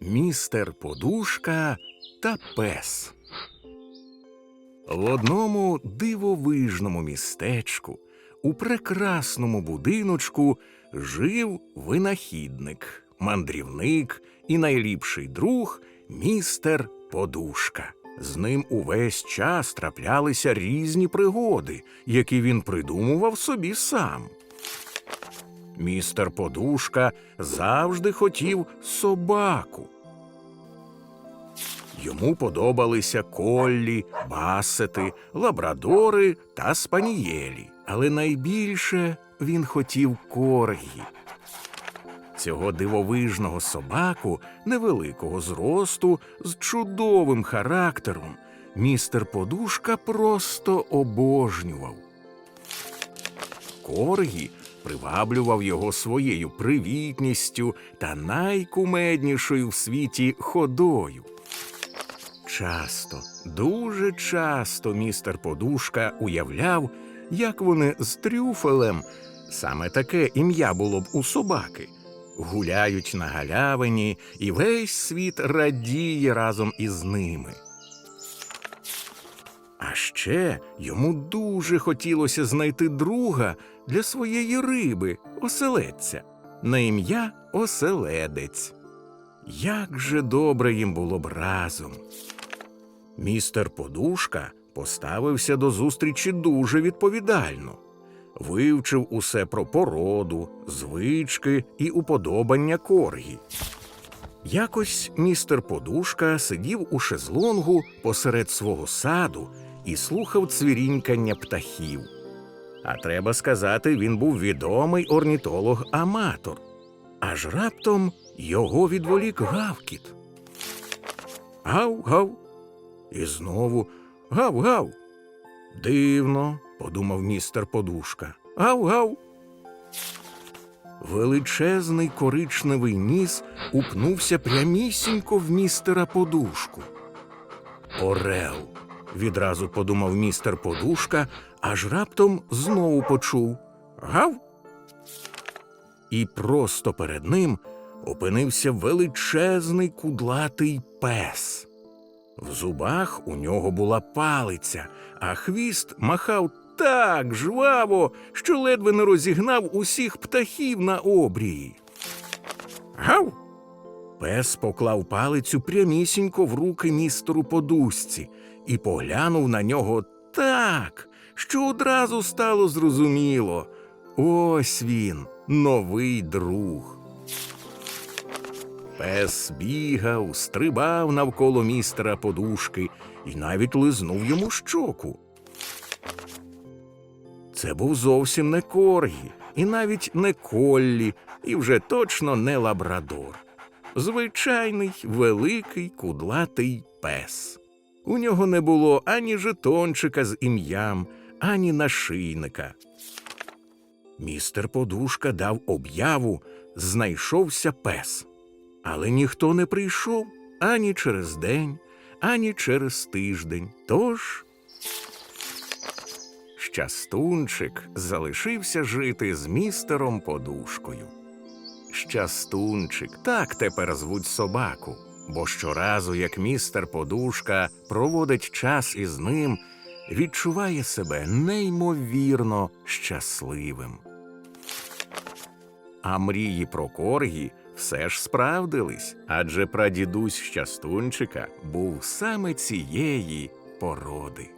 містер Подушка та пес. В одному дивовижному містечку, у прекрасному будиночку, жив винахідник, мандрівник і найліпший друг містер Подушка. З ним увесь час траплялися різні пригоди, які він придумував собі сам. Містер Подушка завжди хотів собаку. Йому подобалися коллі, басети, лабрадори та спанієлі, але найбільше він хотів коргі. Цього дивовижного собаку, невеликого зросту, з чудовим характером, містер Подушка просто обожнював. Коргі приваблював його своєю привітністю та найкумеднішою в світі ходою. Часто, дуже часто містер Подушка уявляв, як вони з трюфелем, саме таке ім'я було б у собаки, гуляють на галявині, і весь світ радіє разом із ними. А ще йому дуже хотілося знайти друга для своєї риби, оселедця, на ім'я Оселедець. Як же добре їм було б разом. Містер Подушка поставився до зустрічі дуже відповідально, вивчив усе про породу, звички і уподобання коргі. Якось містер Подушка сидів у шезлонгу посеред свого саду і слухав цвірінькання птахів. А треба сказати, він був відомий орнітолог-аматор. Аж раптом його відволік гавкіт. Гав-гав. І знову гав-гав. Дивно, подумав містер Подушка. Гав-гав. Величезний коричневий ніс упнувся прямісінько в містера подушку. Орел. Відразу подумав містер Подушка, аж раптом знову почув Гав. І просто перед ним опинився величезний кудлатий пес. В зубах у нього була палиця, а хвіст махав так жваво, що ледве не розігнав усіх птахів на обрії. Гав. Пес поклав палицю прямісінько в руки містеру подушці і поглянув на нього так, що одразу стало зрозуміло. Ось він, новий друг. Пес бігав, стрибав навколо містера подушки і навіть лизнув йому щоку. Це був зовсім не коргі, і навіть не коллі, і вже точно не лабрадор. Звичайний великий кудлатий пес. У нього не було ані жетончика з ім'ям, ані нашийника. Містер Подушка дав об'яву, знайшовся пес. Але ніхто не прийшов ані через день, ані через тиждень. Тож Щастунчик залишився жити з містером подушкою. Щастунчик, так тепер звуть собаку, бо щоразу, як містер подушка проводить час із ним, відчуває себе неймовірно щасливим. А мрії про коргі все ж справдились, адже прадідусь щастунчика був саме цієї породи.